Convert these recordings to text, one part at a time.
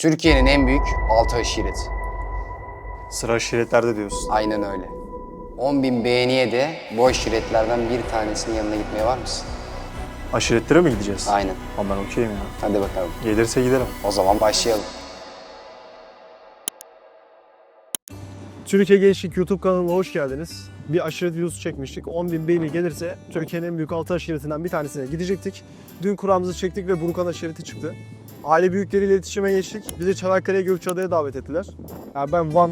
Türkiye'nin en büyük altı aşireti. Sıra aşiretlerde diyorsun. Aynen öyle. 10.000 beğeniye de bu aşiretlerden bir tanesinin yanına gitmeye var mısın? Aşiretlere mi gideceğiz? Aynen. Ama ben okeyim ya. Hadi bakalım. Gelirse gidelim. O zaman başlayalım. Türkiye Gençlik YouTube kanalına hoş geldiniz. Bir aşiret videosu çekmiştik. 10.000 beğeni gelirse Türkiye'nin en büyük altı aşiretinden bir tanesine gidecektik. Dün kuramızı çektik ve Burkan aşireti çıktı. Aile büyükleriyle iletişime geçtik. Bizi Çanakkale'ye Gökçeada'ya davet ettiler. Yani ben Van,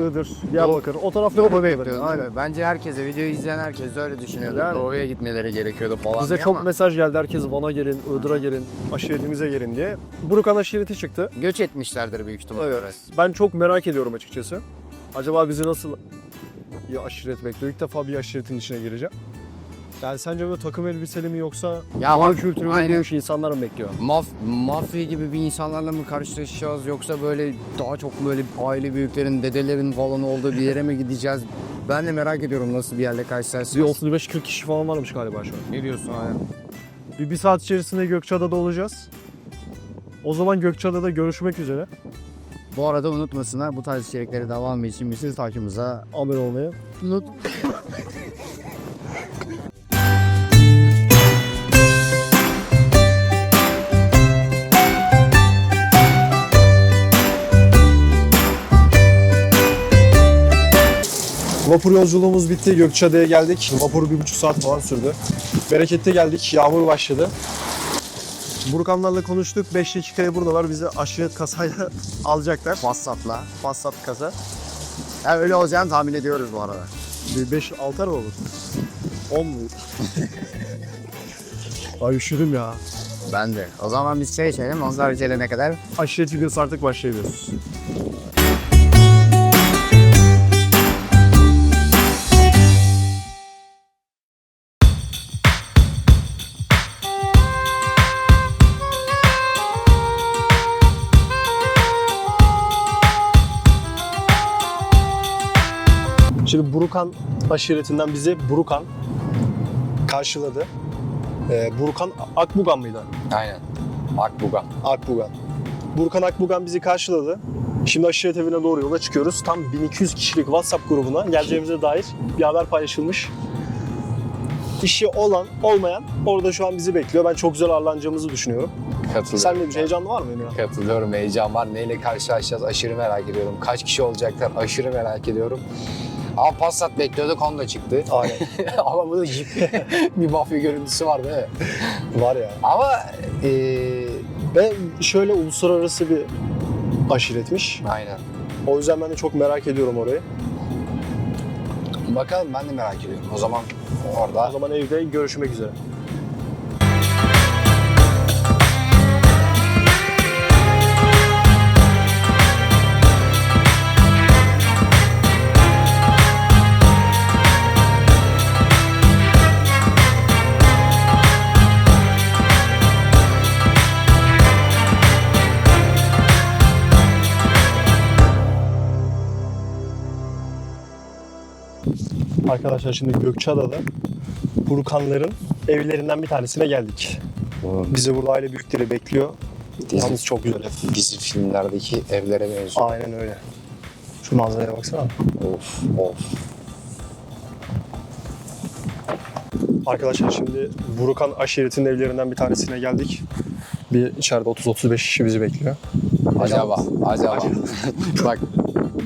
Iğdır, Diyarbakır, o tarafta Oba'ya gidiyorum. Aynen. Bence herkese, videoyu izleyen herkes öyle düşünüyordu. Yani. Doğuya gitmeleri gerekiyordu falan Bize diye çok ama mesaj geldi. Herkes Van'a gelin, Iğdır'a gelin, aşiretimize gelin diye. Burkan aşireti çıktı. göç etmişlerdir büyük ihtimalle. Evet. Ben çok merak ediyorum açıkçası. Acaba bizi nasıl bir aşiret bekliyor? İlk defa bir aşiretin içine gireceğim. Yani sence böyle takım elbiseli mi yoksa Ya bak, kültürü aynen. biliyormuş insanlar mı bekliyor? Maf mafya gibi bir insanlarla mı karşılaşacağız yoksa böyle daha çok böyle aile büyüklerin, dedelerin falan olduğu bir yere mi gideceğiz? Ben de merak ediyorum nasıl bir yerle Bir karşılaşacağız. 35-40 kişi falan varmış galiba şu an. Ne diyorsun? Aynen. Bir, bir saat içerisinde Gökçeada'da olacağız. O zaman Gökçeada'da görüşmek üzere. Bu arada unutmasınlar bu tarz içerikleri devam için bizi takibimize Abone olmayı. unut. Vapur yolculuğumuz bitti. Gökçeada'ya geldik. Vapur bir buçuk saat falan sürdü. Berekette geldik. Yağmur başladı. Burkanlarla konuştuk. 5 dakikaya buradalar. Bizi aşiret kasayla alacaklar. WhatsApp'la. Passat kasa. Ya öyle olacağını tahmin ediyoruz bu arada. Bir 5 6 araba olur. 10 mu? Ay üşüdüm ya. Ben de. O zaman biz şey içelim. Onlar gelene kadar Aşiret videosu artık başlayabiliyoruz. Burukan aşiretinden bizi Burukan karşıladı. Ee, Burukan Akbugan mıydı? Aynen. Akbuga. Akbugan. Burkan Akbugan bizi karşıladı. Şimdi aşiret evine doğru yola çıkıyoruz. Tam 1200 kişilik WhatsApp grubuna geleceğimize dair bir haber paylaşılmış. İşi olan, olmayan orada şu an bizi bekliyor. Ben çok güzel ağırlanacağımızı düşünüyorum. Katılıyorum. Sen de bir heyecanlı var mı Emirhan? Katılıyorum. Heyecan var. Neyle karşılaşacağız aşırı merak ediyorum. Kaç kişi olacaklar aşırı merak ediyorum. Ama Passat bekliyorduk Honda çıktı. Aynen. Ama bu da Jeep. bir mafya görüntüsü var mi? var ya. Ama eee Ve şöyle uluslararası bir aşiretmiş. aynen. O yüzden ben de çok merak ediyorum orayı. Bakalım ben de merak ediyorum. O zaman orada O zaman evde görüşmek üzere. Arkadaşlar şimdi Gökçeada'da Burkanların evlerinden bir tanesine geldik. Bizi burada aile büyükleri bekliyor. dizi, Yalnız çok güzel ev. dizi filmlerdeki evlere benziyor. Aynen öyle. Şu manzaraya baksana. Of of. Arkadaşlar şimdi Burukan aşiretinin evlerinden bir tanesine geldik. Bir içeride 30-35 kişi bizi bekliyor. Acaba, acaba. Bak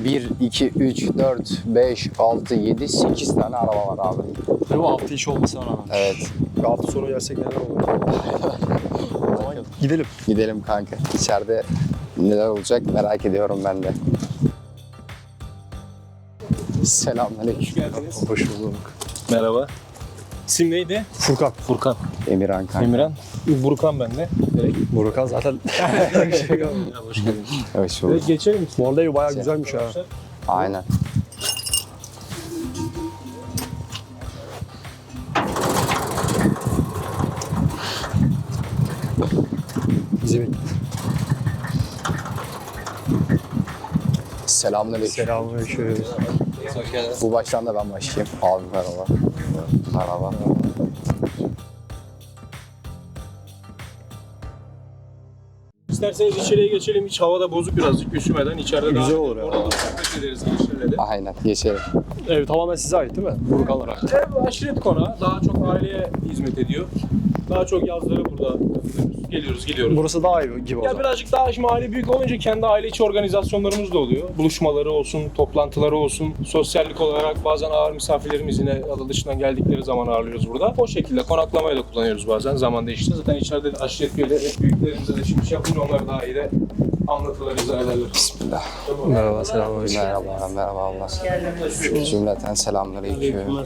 1, 2, 3, 4, 5, 6, 7, 8 tane araba var abi. Ve bu hafta işi olmasına rağmen. Evet. Bir hafta sonra gelsek neler olur? Gidelim. Gidelim kanka. İçeride neler olacak merak ediyorum ben de. Selamünaleyküm. Hoş bulduk. Merhaba. İsim neydi? Furkan. Furkan. Emirhan kanka. Emirhan. Burkan ben de. Direkt. Burukan zaten Hoş geldin. Hoş bulduk. Geçelim. ev bayağı güzelmiş ha. Aynen. Bizi bekliyor. Selamünaleyküm. Selamünaleyküm. Bu baştan da ben başlayayım. Abi merhaba. Merhaba. İsterseniz içeriye geçelim. Hiç havada bozuk birazcık üşümeden içeride daha Güzel olur ya. Orada da sohbet ederiz gençlerle de. Aynen geçelim. Ev tamamen size ait değil mi? Burkanlar ait. Ev aşiret konağı. Daha çok aileye hizmet ediyor. Daha çok yazları burada takılıyoruz. Geliyoruz, gidiyoruz. Burası daha iyi gibi o Ya zaman. birazcık daha şimdi aile büyük olunca kendi aile içi organizasyonlarımız da oluyor. Buluşmaları olsun, toplantıları olsun. Sosyallik olarak bazen ağır misafirlerimiz yine adı dışından geldikleri zaman ağırlıyoruz burada. O şekilde konaklamayı da kullanıyoruz bazen zaman değişti. Zaten içeride de aşiret üyeleri, büyüklerimize de şimdi şey yapınca onlar daha iyi de anlatırlar, izah ederler. Bismillah. Merhaba, selamünaleyküm. Merhaba, merhaba Allah. Cümleten selamünaleyküm.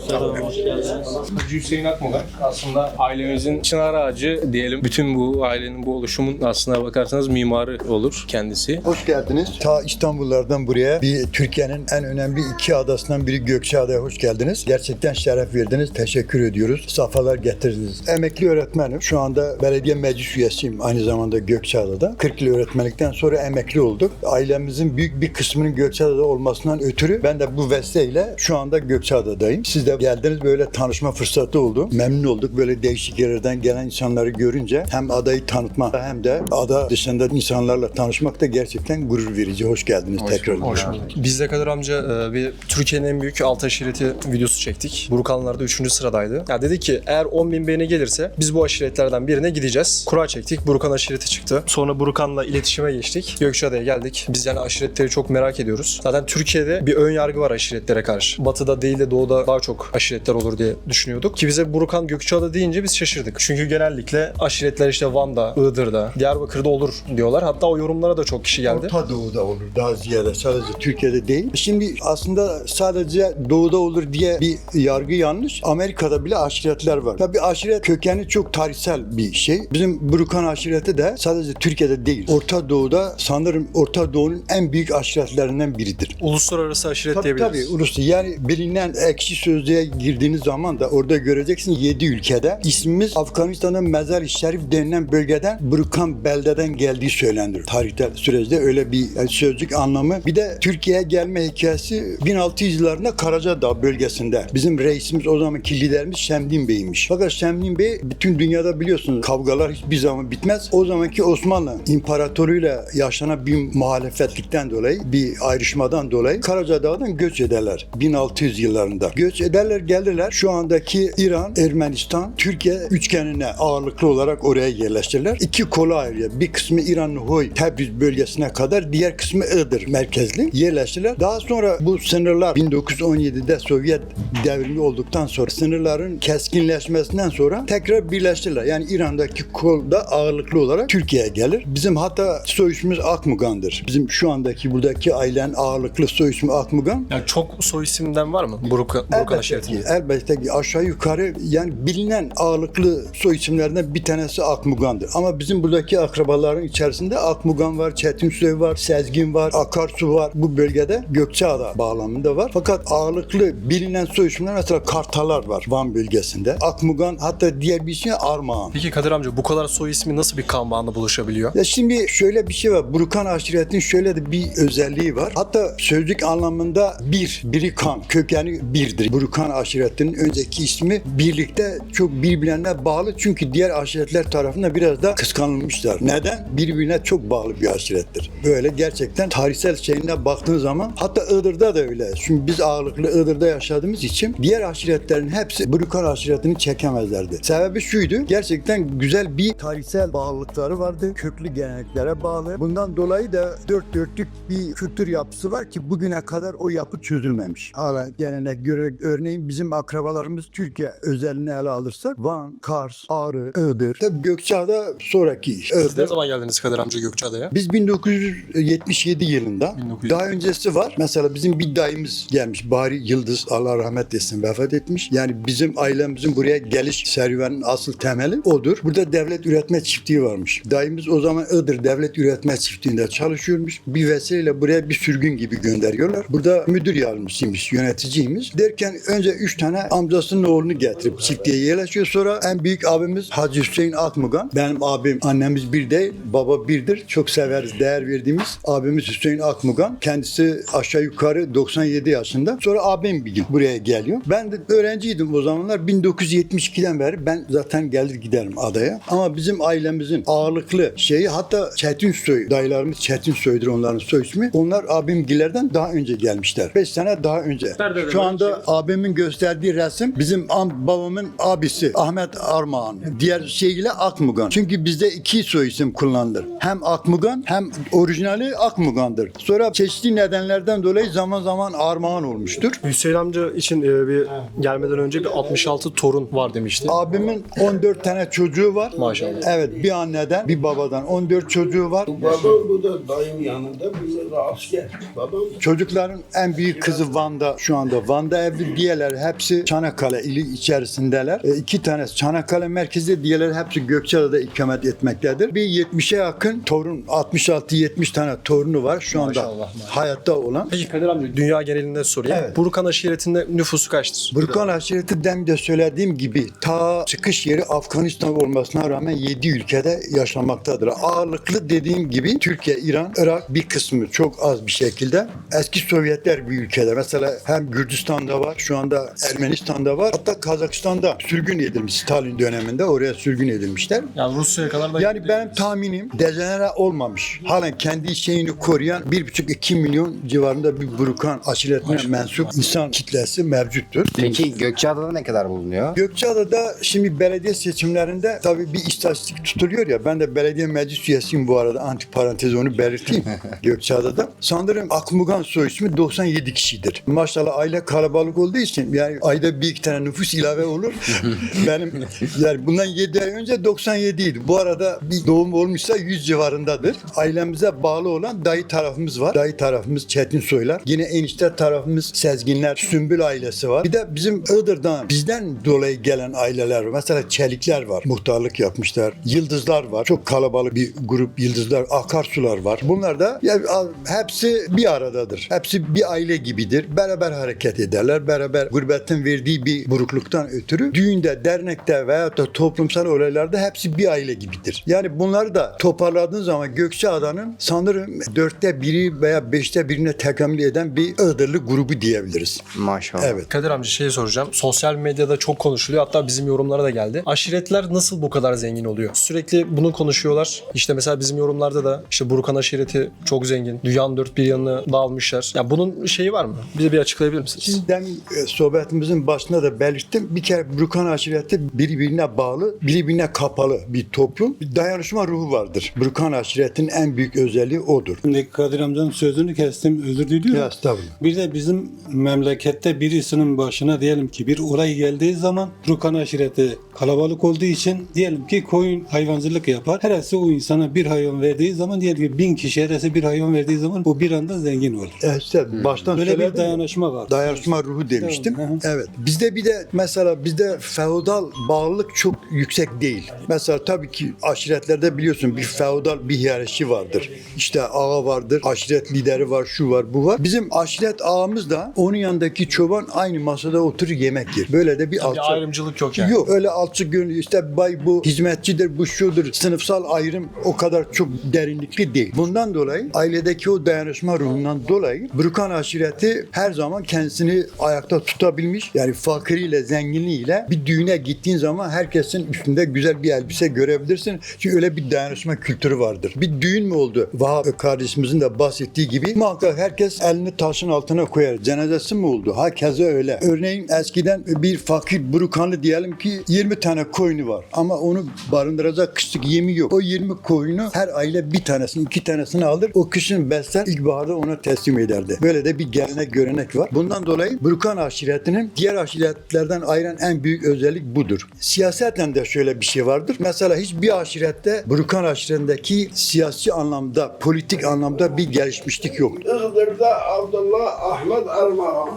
Hacı Hüseyin Akmolar aslında ailemizin çınar ağacı diyelim. Bütün bu ailenin bu oluşumun aslına bakarsanız mimarı olur kendisi. Hoş geldiniz. Ta İstanbullardan buraya bir Türkiye'nin en önemli iki adasından biri Gökçeada'ya hoş geldiniz. Gerçekten şeref verdiniz. Teşekkür ediyoruz. Safalar getirdiniz. Emekli öğretmenim. Şu anda belediye meclis üyesiyim aynı zamanda Gökçeada'da. 40 yıl öğretmenlikten sonra emekli olduk. Ailemizin büyük bir kısmının Gökçeada'da olmasından ötürü ben de bu vesileyle şu anda Gökçeada'dayım. Siz de geldiniz böyle tanışma fırsatı oldu. Memnun olduk böyle değişik yerlerden gelen insanları görünce hem adayı tanıtma hem de ada dışında insanlarla tanışmak da gerçekten gurur verici. Hoş geldiniz tekrar. Hoş bulduk. Biz de Kadir amca e, bir Türkiye'nin en büyük altı aşireti videosu çektik. Burkanlar'da 3. sıradaydı. Ya dedi ki eğer 10 bin beğeni gelirse biz bu aşiretlerden birine gideceğiz. Kura çektik. Burkan aşireti çıktı. Sonra Burkan'la iletişime geçtik. Gökçeada'ya geldik. Biz yani aşiretleri çok merak ediyoruz. Zaten Türkiye'de bir ön yargı var aşiretlere karşı. Batı'da değil de doğuda daha çok aşiretler olur diye düşünüyorduk. Ki bize Burkan Gökçeada deyince biz şaşırdık. Çünkü genellikle aşiretler işte Van'da, Iğdır'da, Diyarbakır'da olur diyorlar. Hatta o yorumlara da çok kişi geldi. Orta Doğu'da olur daha ziyade sadece Türkiye'de değil. Şimdi aslında sadece Doğu'da olur diye bir yargı yanlış. Amerika'da bile aşiretler var. Tabii aşiret kökeni çok tarihsel bir şey. Bizim Brukan aşireti de sadece Türkiye'de değil. Orta Doğu'da sanırım Orta Doğu'nun en büyük aşiretlerinden biridir. Uluslararası aşiret Tabii diyebiliriz. tabii uluslu. Yani bilinen ekşi sözlüğe girdiğiniz zaman da orada göreceksin 7 ülkede. İsmimiz Afganistan'ın Mezar-ı Şerif denilen bölgeden Burkan beldeden geldiği söylenir. Tarihte süreçte öyle bir sözcük anlamı. Bir de Türkiye'ye gelme hikayesi 1600 yıllarında Karacadağ bölgesinde. Bizim reisimiz o zamanki liderimiz Şemdin Bey'miş. Fakat Şemdin Bey bütün dünyada biliyorsunuz kavgalar hiçbir zaman bitmez. O zamanki Osmanlı imparatoruyla yaşanan bir muhalefetlikten dolayı, bir ayrışmadan dolayı Karacadağ'dan göç ederler 1600 yıllarında. Göç ederler gelirler. Şu andaki İran, Ermenistan, Türkiye üçgenine ağırlıklı olarak oraya yerleştirirler. İki kola ayırıyor. Bir kısmı İran'ın Hoy, Tebriz bölgesine kadar, diğer kısmı Iğdır merkezli yerleştirirler. Daha sonra bu sınırlar 1917'de Sovyet devrimi olduktan sonra sınırların keskinleşmesinden sonra tekrar birleştirirler. Yani İran'daki kol da ağırlıklı olarak Türkiye'ye gelir. Bizim hatta soy ismimiz Akmugan'dır. Bizim şu andaki buradaki ailen ağırlıklı soy ismi Akmugan. Yani çok soy isimden var mı Burkan, Burkan Elbette ki, elbette ki aşağı yukarı yani bilinen ağırlıklı soy isimlerinden bir tanesi Akmugan'dır. Ama bizim buradaki akrabaların içerisinde Akmugan var, Çetinsoy var, Sezgin var, Akarsu var. Bu bölgede Gökçeada bağlamında var. Fakat ağırlıklı bilinen soy isimler mesela Kartalar var Van bölgesinde. Akmugan hatta diğer bir ismi Armağan. Peki Kadir amca bu kadar soy ismi nasıl bir kan bağında buluşabiliyor? Ya şimdi şöyle bir şey var. Burkan aşiretinin şöyle de bir özelliği var. Hatta sözlük anlamında bir, biri kan, kökeni birdir. Burkan aşiretinin önceki ismi birlikte çok birbirlerine bağlı. Çünkü diğer aşiretler tarafından biraz da kıskanılmışlar. Neden? Birbirine çok bağlı bir aşirettir. Böyle gerçekten tarihsel şeyine baktığın zaman hatta Iğdır'da da öyle. Çünkü biz ağırlıklı Iğdır'da yaşadığımız için diğer aşiretlerin hepsi Burkan aşiretini çekemezlerdi. Sebebi şuydu. Gerçekten güzel bir tarihsel bağlılıkları vardı. Köklü geleneklere bağlı. Bundan dolayı da dört dörtlük bir kültür yapısı var ki bugüne kadar o yapı çözülmemiş. Hala gelenek göre örneğin bizim akrabalarımız Türkiye özelini ele alırsak Van, Kars, Ağrı, Iğdır. Tabii Gökçeada sonraki iş. Siz ne zaman geldiniz Kadir amca Gökçeada'ya? Biz 1977 yılında 1900. daha öncesi var. Mesela bizim bir dayımız gelmiş. Bari Yıldız Allah rahmet etsin vefat etmiş. Yani bizim ailemizin buraya geliş serüvenin asıl temeli odur. Burada devlet üretme çiftliği varmış. Dayımız o zaman Iğdır Devlet Üretme Çiftliği'nde çalışıyormuş. Bir vesileyle buraya bir sürgün gibi gönderiyorlar. Burada müdür yardımcısıymış, yöneticiymiş. Derken önce üç tane amcasının oğlunu getirip çiftliğe yerleşiyor. Sonra en büyük abimiz Hacı Hüseyin Akmugan. Ben Benim abim, annemiz bir değil, baba birdir. Çok severiz, değer verdiğimiz abimiz Hüseyin Akmugan. Kendisi aşağı yukarı 97 yaşında. Sonra abim bir gün buraya geliyor. Ben de öğrenciydim o zamanlar. 1972'den beri ben zaten gelir giderim adaya. Ama bizim ailemizin ağırlıklı şeyi hatta Çetin Soy, dayılarımız Çetin Soy'dur onların soy ismi. Onlar abimgilerden daha önce gelmişler. 5 sene daha önce. Nerede Şu anda abimin gösterdiği resim bizim am- babamın abisi Ahmet Armağan. Diğer şeyiyle Akmugan. Çünkü bizde iki soy isim kullanılır. Hem Akmugan hem orijinali Akmugan'dır. Sonra çeşitli nedenlerden dolayı zaman zaman Armağan olmuştur. Hüseyin amca için e, bir gelmeden önce bir 66 torun var demişti. Abimin 14 tane çocuğu var. Maşallah. Evet bir anneden bir babadan 14 çocuğu var. Babam bu da dayım yanında bize asker. Babam Çocukların en büyük kızı Van'da şu anda. Van'da evli diğerler hepsi Çanakkale ili içerisindeler. E, iki tanesi Çanakkale merkezde diğerleri hepsi Gökçeada'da ikamet etmektedir. Bir 70'e yakın torun 66-70 tane torunu var şu anda Maşallah, maşallah. hayatta olan. Peki Kadir amca dünya genelinde sorayım. Evet. Burkan aşiretinde nüfusu kaçtır? Burkan aşireti demin de söylediğim gibi ta çıkış yeri Afganistan olmasına rağmen 7 ülkede yaşamaktadır. Ağırlıklı dediğim gibi Türkiye, İran, Irak bir kısmı çok az bir şekilde. Eski Sovyetler bir ülkede. Mesela hem Gürcistan'da var, şu anda Ermenistan'da var. Hatta Kazakistan'da sürgün edilmiş Stalin döneminde oraya sürgün edilmişler. Yani Rusya'ya kadar da Yani benim tahminim dejenere olmamış. Halen kendi şeyini koruyan 1,5-2 milyon civarında bir Burkan aşiretine mensup insan kitlesi mevcuttur. Peki Gökçeada'da ne kadar bulunuyor? Gökçeada'da şimdi belediye seçimlerinde tabii bir istatistik tutuluyor ya. Ben de belediye meclis üyesiyim bu arada. Antiparantez onu belirteyim. Gökçeada'da. Sanırım Akmugan soy ismi 97 kişidir. Maşallah aile kalabalık olduğu için yani ayda bir iki tane nüfus ilave olur. Benim yani bundan 7 ay önce 97 idi. Bu arada bir doğum olmuşsa 100 civarındadır. Ailemize bağlı olan dayı tarafımız var. Dayı tarafımız Çetin Soylar. Yine enişte tarafımız Sezginler, Sümbül ailesi var. Bir de bizim Iğdır'dan bizden dolayı gelen aileler var. Mesela Çelikler var. Muhtarlık yapmışlar. Yıldızlar var. Çok kalabalık bir grup yıldızlar. Akarsular var. Bunlar da ya, a- hepsi bir aradadır. Hepsi bir aile gibidir. Beraber hareket ederler. Beraber gurbetin verdiği bir burukluktan ötürü düğünde, dernekte veyahut da toplumsal olaylarda hepsi bir aile gibidir. Yani bunları da toparladığın zaman Gökçeada'nın sanırım dörtte biri veya beşte birine tekamül eden bir Iğdırlı grubu diyebiliriz. Maşallah. Evet. Kadir amca şeyi soracağım. Sosyal medyada çok konuşuluyor. Hatta bizim yorumlara da geldi. Aşiretler nasıl bu kadar zengin oluyor? Sürekli bunu konuşuyorlar. İşte mesela bizim yorumlarda da işte Burkan aşireti çok zengin. Dünyanın dört bir yanını dağılmışlar. Ya bunun şeyi var mı? Bize bir açıklayabilir misiniz? Şimdi demin e, sohbetimizin başında da belirttim. Bir kere Brukan aşireti birbirine bağlı, birbirine kapalı bir toplum. Bir dayanışma ruhu vardır. Brukan aşiretinin en büyük özelliği odur. Şimdi Kadir amcanın sözünü kestim özür diliyorum. Ya estağfurullah. Bir de bizim memlekette birisinin başına diyelim ki bir olay geldiği zaman Rukan aşireti kalabalık olduğu için diyelim ki koyun hayvancılık yapar. Herhalde o insana bir hayvan verdiği zaman diyelim ki bin kişi herhalde bir hayvan verdiği zaman o bir anda zengin olur. E işte baştan Böyle bir dayanışma var. Dayanışma ruhu demiştim. Evet. Bizde bir de mesela bizde feodal bağlılık çok yüksek değil. Mesela tabii ki aşiretlerde biliyorsun bir feodal bir hiyerarşi vardır. İşte ağa vardır, aşiret lideri var, şu var, bu var. Bizim aşiret ağamız da onun yanındaki çoban aynı masada oturur yemek yer. Böyle de bir Bir alçak. ayrımcılık yok yani. Yok öyle alçak gönüllü işte bay bu hizmetçidir bu şudur sınıfsal ayrım o kadar çok derinlikli değil. Bundan dolayı ailedeki o dayanışma ruhundan dolayı Brukan aşireti her zaman kendisini ayakta tutabilmiş. Yani fakiriyle zenginliğiyle bir düğüne gittiğin zaman herkesin üstünde güzel bir elbise görebilirsin. Çünkü öyle bir dayanışma kültürü vardır. Bir düğün mü oldu? Vahap kardeşimizin de bahsettiği gibi muhakkak herkes elini taşın altına koyar. Cenazesi mi oldu? Hakeza öyle. Örneğin eskiden bir fakir Brukanlı diyelim ki 20 tane koyunu var ama onu barındıracak kışlık yemi yok. O 20 koyunu her aile bir tanesini, iki tanesini alır. O kışın besler, ilkbaharda ona teslim ederdi. Böyle de bir gelenek, görenek var. Bundan dolayı Brukan aşiretinin diğer aşiretlerden ayıran en büyük özellik budur. Siyasetle de şöyle bir şey vardır. Mesela hiçbir aşirette Brukan aşiretindeki siyasi anlamda, politik anlamda bir gelişmişlik yoktur. Iğdır'da Abdullah Ahmet Armağan,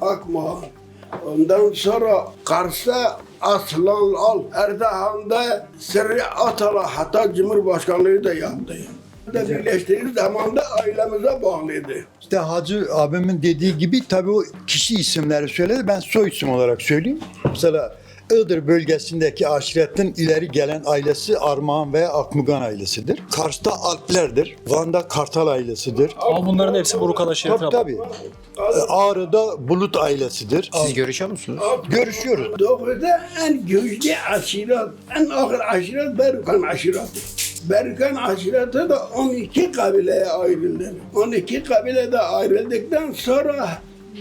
Akmağan. Ondan sonra Kars'ta Aslan Al, Erdoğan'da Sırrı Atala hatta Cumhurbaşkanlığı da yaptı. Da birleştiği zaman da ailemize bağlıydı. İşte Hacı abimin dediği gibi tabii o kişi isimleri söyledi. Ben soy isim olarak söyleyeyim. Mesela Iğdır bölgesindeki aşiretin ileri gelen ailesi Armağan ve Akmugan ailesidir. Kars'ta Alplerdir. Van'da Kartal ailesidir. Ama bunların hepsi Burukan aşiretine Tabii tabii. Ağrı'da Bulut ailesidir. Siz görüşüyor musunuz? Görüşüyoruz. Doğuda en güçlü aşiret, en ağır aşiret Berukan aşireti. Berukan aşireti de 12 kabileye ayrıldı. 12 kabilede ayrıldıktan sonra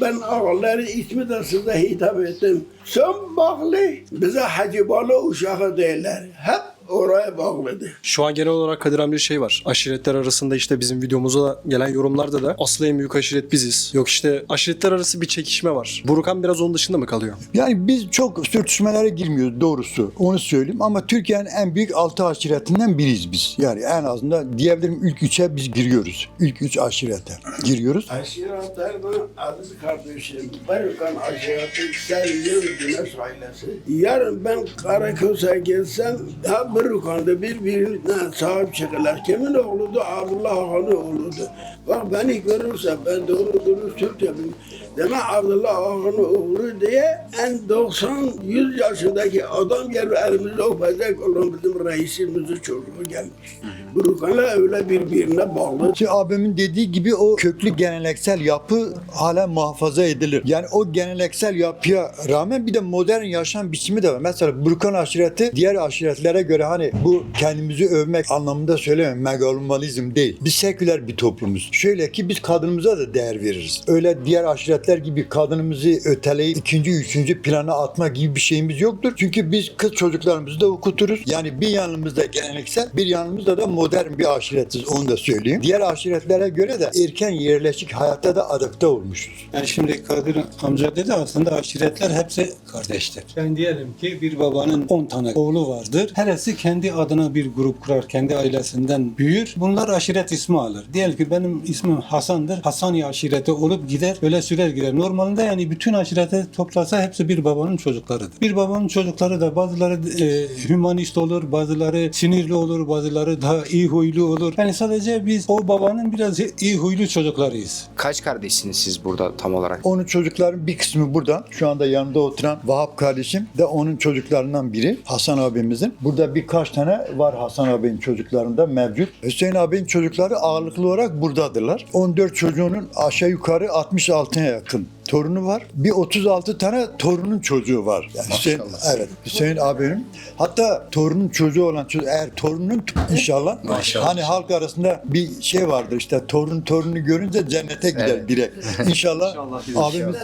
ben ağaları ismi de size hitap ettim. Son bağlı bize Hacıbalı uşağı değiller. Hep oraya bağlıdır. Şu an genel olarak Kadir bir şey var. Aşiretler arasında işte bizim videomuza gelen yorumlarda da asıl en büyük aşiret biziz. Yok işte aşiretler arası bir çekişme var. Burukan biraz onun dışında mı kalıyor? Yani biz çok sürtüşmelere girmiyoruz doğrusu. Onu söyleyeyim ama Türkiye'nin en büyük altı aşiretinden biriyiz biz. Yani en azından diyebilirim ilk üçe biz giriyoruz. İlk üç aşirete giriyoruz. Aşiretlerden aziz kardeşim, Berukan aşireti Seyyid Güneş ailesi. Yarın ben Karaköy'e gelsem, ha Berukan'da birbirinden sahip çıkırlar. Kimin oğludu? Abdullah Ağa'nın oğludu. Bak beni görürse ben doğru dürüst Türkçe bilmiyorum. Demek Abdullah Ağa'nın oğlu diye en 90-100 yaşındaki adam gelip elimizde öpecek olan bizim reisimizin çocuğu gelmiş. Berukan'la öyle birbirine bağlı. Ki abimin dediği gibi o köklü geleneksel yapı hala muhafaza edilir. Yani o geleneksel yapıya rağmen bir de modern yaşam biçimi de var. Mesela Burkan aşireti diğer aşiretlere göre hani bu kendimizi övmek anlamında söylemiyorum. Megalomalizm değil. Biz seküler bir toplumuz. Şöyle ki biz kadınımıza da değer veririz. Öyle diğer aşiretler gibi kadınımızı öteleyip ikinci, üçüncü plana atma gibi bir şeyimiz yoktur. Çünkü biz kız çocuklarımızı da okuturuz. Yani bir yanımızda geleneksel, bir yanımızda da modern bir aşiretiz. Onu da söyleyeyim. Diğer aşiretlere göre de erken yerleşik hayatta da adapte olmuşuz. Yani şimdi Kadir amca dedi aslında aşiretler hepsi kardeştir. Yani diyelim ki bir babanın 10 tane oğlu vardır. Heresi kendi adına bir grup kurar, kendi ailesinden büyür. Bunlar aşiret ismi alır. Diyelim ki benim ismim Hasan'dır. Hasani aşireti olup gider, öyle sürer gider. Normalde yani bütün aşireti toplasa hepsi bir babanın çocuklarıdır. Bir babanın çocukları da bazıları e, hümanist olur, bazıları sinirli olur, bazıları daha iyi huylu olur. Yani sadece biz o babanın biraz iyi huylu çocuklarıyız. Kaç kardeşsiniz siz burada tam olarak? Onun çocukların bir kısmı burada. Şu anda yanında oturan Vahap kardeşim de onun çocuklarından biri. Hasan abimizin. Burada birkaç tane var Hasan abinin çocuklarında mevcut. Hüseyin abinin çocukları ağırlıklı olarak buradadırlar. 14 çocuğunun aşağı yukarı 66'ya yakın torunu var. Bir 36 tane torunun çocuğu var. Yani Hüseyin, evet Hüseyin abinin. Hatta torunun çocuğu olan çocuk eğer torunun inşallah, Maşallah. hani halk arasında bir şey vardır işte torun torunu görünce cennete gider Evet. direkt. İnşallah, abimiz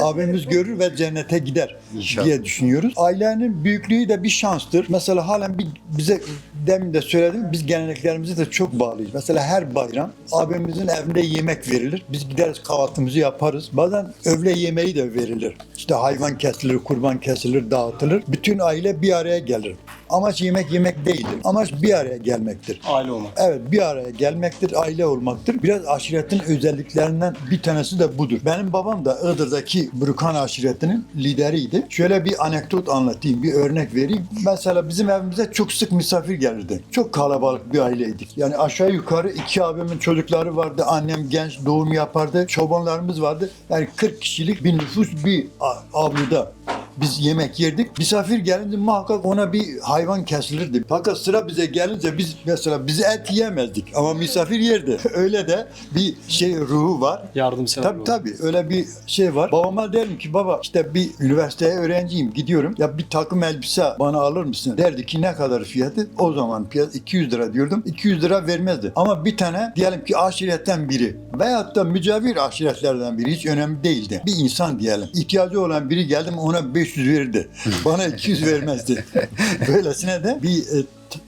abimiz görür ve cennete gider İnşallah. diye düşünüyoruz. Ailenin büyüklüğü de bir şanstır. Mesela halen bir bize demin de söyledim biz geleneklerimize de çok bağlıyız. Mesela her bayram abimizin evinde yemek verilir. Biz gideriz kahvaltımızı yaparız. Bazen öğle yemeği de verilir. İşte hayvan kesilir, kurban kesilir, dağıtılır. Bütün aile bir araya gelir. Amaç yemek yemek değildir. Amaç bir araya gelmektir. Aile olmak. Evet bir araya gelmektir, aile olmaktır. Biraz aşiretin özelliklerinden bir tanesi de budur. Benim babam da Iğdır'daki Brukan aşiretinin lideriydi. Şöyle bir anekdot anlatayım, bir örnek vereyim. Mesela bizim evimize çok sık misafir gelirdi. Çok kalabalık bir aileydik. Yani aşağı yukarı iki abimin çocukları vardı. Annem genç doğum yapardı. Çobanlarımız vardı. Yani 40 kişilik bir nüfus bir avluda biz yemek yerdik. Misafir gelince muhakkak ona bir hayvan kesilirdi. Fakat sıra bize gelince biz mesela biz et yemezdik ama misafir yerdi. öyle de bir şey ruhu var. Yardımsever Tabii ruhu. tabii öyle bir şey var. Babama derim ki baba işte bir üniversiteye öğrenciyim gidiyorum. Ya bir takım elbise bana alır mısın? Derdi ki ne kadar fiyatı? O zaman fiyat 200 lira diyordum. 200 lira vermezdi. Ama bir tane diyelim ki aşiretten biri veyahut da mücavir aşiretlerden biri hiç önemli değildi. Bir insan diyelim. İhtiyacı olan biri geldim ona 5 300 verirdi. Bana 200 vermezdi. Böylesine de bir e,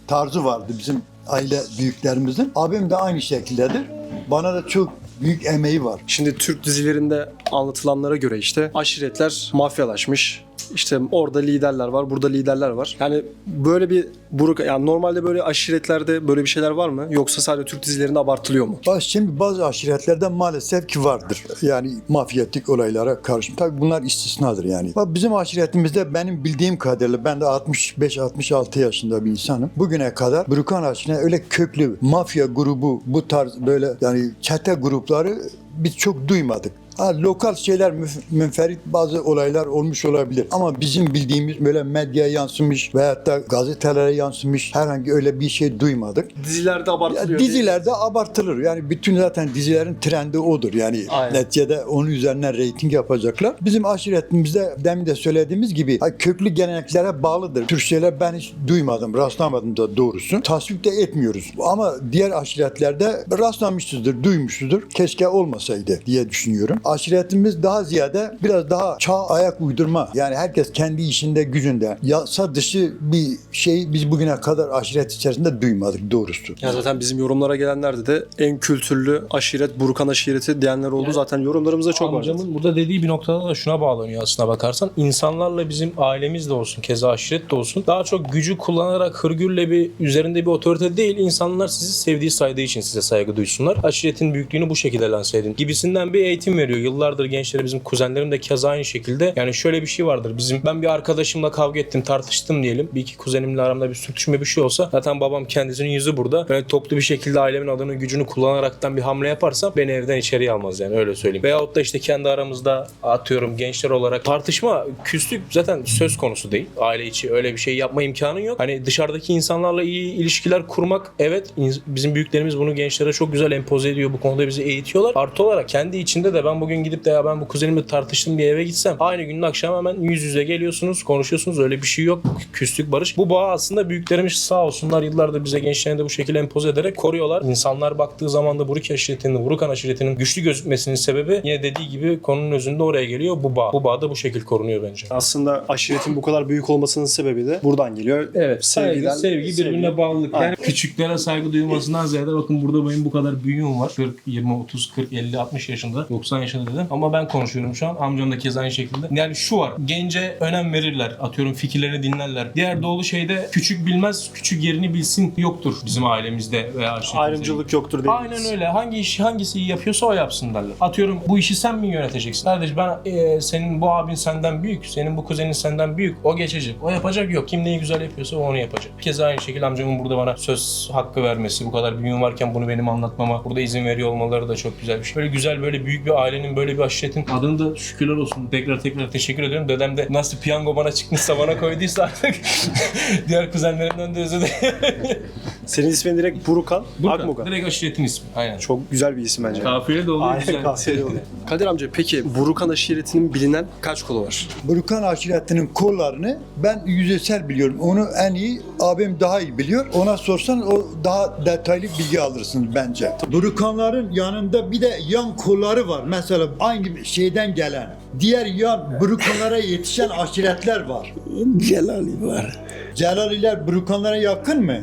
tarzı vardı bizim aile büyüklerimizin. Abim de aynı şekildedir. Bana da çok büyük emeği var. Şimdi Türk dizilerinde anlatılanlara göre işte aşiretler mafyalaşmış, işte orada liderler var, burada liderler var. Yani böyle bir buruk yani normalde böyle aşiretlerde böyle bir şeyler var mı? Yoksa sadece Türk dizilerinde abartılıyor mu? Şimdi bazı aşiretlerde maalesef ki vardır. Yani mafyatik olaylara karşı. Tabii bunlar istisnadır yani. Bak bizim aşiretimizde benim bildiğim kadarıyla ben de 65-66 yaşında bir insanım. Bugüne kadar Brukan aşireti öyle köklü mafya grubu bu tarz böyle yani çete grupları biz çok duymadık. Ha, lokal şeyler, münferit bazı olaylar olmuş olabilir. Ama bizim bildiğimiz böyle medyaya yansımış veyahut da gazetelere yansımış herhangi öyle bir şey duymadık. Dizilerde Ya, abartılıyor. dizilerde abartılır. Yani bütün zaten dizilerin trendi odur. Yani Aynen. neticede onun üzerinden reyting yapacaklar. Bizim aşiretimizde demin de söylediğimiz gibi köklü geleneklere bağlıdır. Tür şeyler ben hiç duymadım, rastlamadım da doğrusu. Tasvip de etmiyoruz. Ama diğer aşiretlerde rastlamışızdır, duymuşuzdur. Keşke olmasaydı diye düşünüyorum. Aşiretimiz daha ziyade biraz daha çağ ayak uydurma. Yani herkes kendi işinde, gücünde. Yasa dışı bir şey biz bugüne kadar aşiret içerisinde duymadık doğrusu. Ya zaten bizim yorumlara gelenlerde de en kültürlü aşiret Burkan aşireti diyenler oldu. Zaten yorumlarımızda çok var. Amcamın burada dediği bir noktada da şuna bağlanıyor aslına bakarsan. İnsanlarla bizim ailemiz de olsun, keza aşiret de olsun. Daha çok gücü kullanarak hırgürle bir üzerinde bir otorite değil. insanlar sizi sevdiği saydığı için size saygı duysunlar. Aşiretin büyüklüğünü bu şekilde lanse edin. Gibisinden bir eğitim veriyor. Yıllardır gençlere bizim kuzenlerim de keza aynı şekilde. Yani şöyle bir şey vardır. Bizim ben bir arkadaşımla kavga ettim, tartıştım diyelim. Bir iki kuzenimle aramda bir sürtüşme bir şey olsa zaten babam kendisinin yüzü burada. Böyle toplu bir şekilde ailemin adını gücünü kullanaraktan bir hamle yaparsam beni evden içeriye almaz yani öyle söyleyeyim. Veyahut da işte kendi aramızda atıyorum gençler olarak tartışma, küslük zaten söz konusu değil. Aile içi öyle bir şey yapma imkanın yok. Hani dışarıdaki insanlarla iyi ilişkiler kurmak evet bizim büyüklerimiz bunu gençlere çok güzel empoze ediyor. Bu konuda bizi eğitiyorlar. Artı olarak kendi içinde de ben bugün gidip de ya ben bu kuzenimle tartıştım diye eve gitsem aynı günün akşam hemen yüz yüze geliyorsunuz, konuşuyorsunuz. Öyle bir şey yok. Küslük, barış. Bu bağ aslında büyüklerimiz sağ olsunlar yıllardır bize gençlerine de bu şekilde empoze ederek koruyorlar. İnsanlar baktığı zaman da Buruk aşiretinin, Vurukan aşiretinin güçlü gözükmesinin sebebi yine dediği gibi konunun özünde oraya geliyor. Bu bağ. Bu bağ da bu şekil korunuyor bence. Aslında aşiretin bu kadar büyük olmasının sebebi de buradan geliyor. Evet. Sevgiden- Sevgi, sevgi birbirine bağlılık. Yani küçüklere saygı duyulmasından ziyade bakın burada benim bu kadar büyüğüm var. 40, 20, 30, 40, 50, 60 yaşında, 90 yaşında dedim. Ama ben konuşuyorum şu an. Amcam da keza aynı şekilde. Yani şu var. Gence önem verirler. Atıyorum fikirlerini dinlerler. Diğer doğulu şeyde küçük bilmez, küçük yerini bilsin yoktur bizim ailemizde veya aşiretimizde. Ayrımcılık yoktur diye. Aynen öyle. Hangi iş hangisi iyi yapıyorsa o yapsın derler. Atıyorum bu işi sen mi yöneteceksin? Kardeş ben e, senin bu abin senden büyük, senin bu kuzenin senden büyük. O geçecek. O yapacak yok. Kim neyi güzel yapıyorsa o onu yapacak. Keza aynı şekilde amcamın burada bana söz hakkı vermesi, bu kadar büyüğüm varken bunu benim anlatmama, burada izin veriyor olmaları da çok güzel bir şey. Böyle güzel böyle büyük bir ailenin böyle bir aşiretin adını da şükürler olsun. Tekrar tekrar teşekkür ediyorum. Dedem de nasıl piyango bana çıkmışsa bana koyduysa artık diğer kuzenlerimden de özür dilerim. Senin ismin direkt Burukan, Burkan. Akmuga. Direkt aşiretin ismi. Aynen. Çok güzel bir isim bence. Kafiyeli de oluyor. Aynen güzel. kafiyeli oluyor. Kadir amca peki Burukan aşiretinin bilinen kaç kolu var? Burkan aşiretinin kollarını ben yüzeysel biliyorum. Onu en iyi abim daha iyi biliyor. Ona sorsan o daha detaylı bilgi alırsınız bence. Burkanların yanında bir de yan kolları var. Mesela aynı şeyden gelen. Diğer yan Burkanlara yetişen aşiretler var. Celali var. Celaliler Burkanlara yakın mı?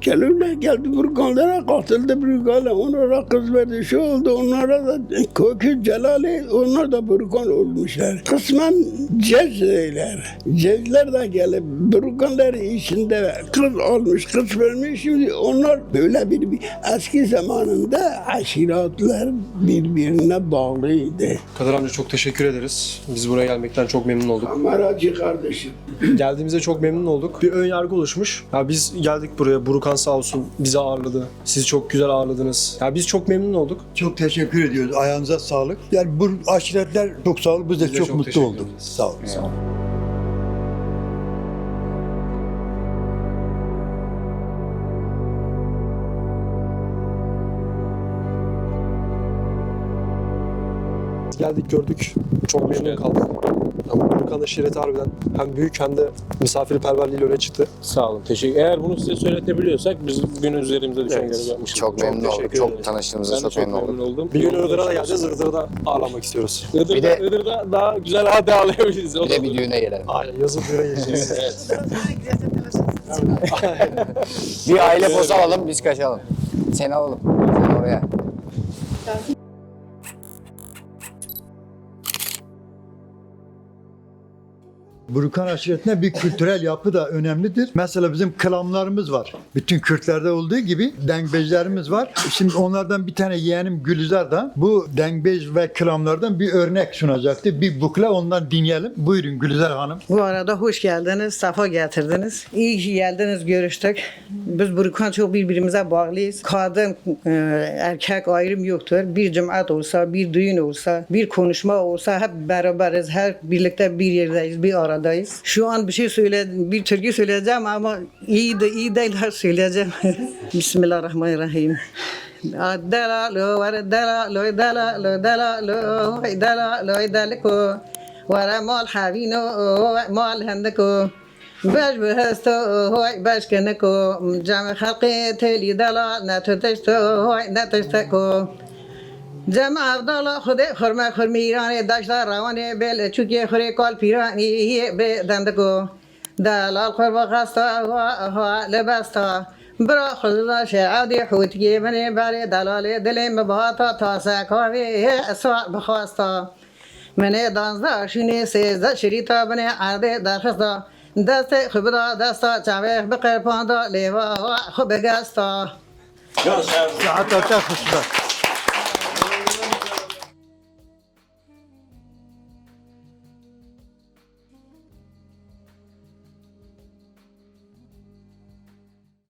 Gelirler geldi Burkanlara katıldı Burkan'a. Onlara kız verdi şu oldu. Onlara da kökü Celali onlar da Burkan olmuşlar. Kısmen Cezre'ler. Cezler de gelip Burkanlar içinde kız olmuş kız vermiş. Şimdi onlar böyle bir, bir eski zamanında aşiratlar birbirine bağlıydı. Kadir amca çok teşekkür ederiz. Biz buraya gelmekten çok memnun olduk. Kameracı kardeşim. Geldiğimize çok memnun olduk. Bir ön yargı oluşmuş. Ya biz geldik buraya. Burukan sağ olsun bizi ağırladı. Sizi çok güzel ağırladınız. Ya biz çok memnun olduk. Çok teşekkür ediyoruz. Ayağınıza sağlık. Yani bu aşiretler çok sağ olun. Biz de Biz de çok, çok mutlu olduk. Sağ olun. Sağ olun. Geldik gördük. Çok memnun kaldık. Ama Burukan aşireti harbiden hem büyük hem de misafirperverliğiyle öne çıktı. Sağ olun. Teşekkür. Eğer bunu size söyletebiliyorsak biz bugün üzerimize düşen Evet. görevi yapmışız. Çok memnun olduk. Çok tanıştığımıza Ben de çok memnun oldum. oldum. Bir gün Iğdır'a da geleceğiz. Iğdır'da ağırlamak istiyoruz. Iğdır'da, Bir de- Iğdır'da daha güzel hadi ağlayabiliriz. O Bir de bir düğüne gelelim. Aynen yazın düğüne geleceğiz. Evet. Bir aile pozu alalım biz kaçalım. Seni alalım. Sen oraya. Burkan aşiretine bir kültürel yapı da önemlidir. Mesela bizim kılamlarımız var. Bütün Kürtlerde olduğu gibi dengbejlerimiz var. Şimdi onlardan bir tane yeğenim Gülizar da bu dengbej ve kılamlardan bir örnek sunacaktı. Bir bukle ondan dinleyelim. Buyurun Gülizar Hanım. Bu arada hoş geldiniz, safa getirdiniz. İyi ki geldiniz, görüştük. Biz Burkan çok birbirimize bağlıyız. Kadın, e, erkek ayrım yoktur. Bir cemaat olsa, bir düğün olsa, bir konuşma olsa hep beraberiz. Her birlikte bir yerdeyiz, bir aradayız. Şu an bir şey söyledim, bir türkü söyleyeceğim ama iyi de iyi değil söyleyeceğim. Bismillahirrahmanirrahim. Delalo var delalo delalo delalo delalo deliko ورا مال حبينو مال هندكو باش بهستو هوي باش كنكو جمع خلقي تلي دلال نتشتو هوي نتشتكو جمع عبدالله خود خرمه خرمی ایرانی داشتا روانی بل چوکی خوری کال پیرانی به دندکو دلال خور بخستا هوا لبستا. برا خلدا شعادی حوتگی بنی بری دلال دلی مباتا تا سکاوی سوال بخواستا. من دانزده شینی سیزده شریطا بنی عرده درخستا. دست خبدا دستا چاوه بقیر پاندا لیوا خوب گستا. Saat hoşçakalın.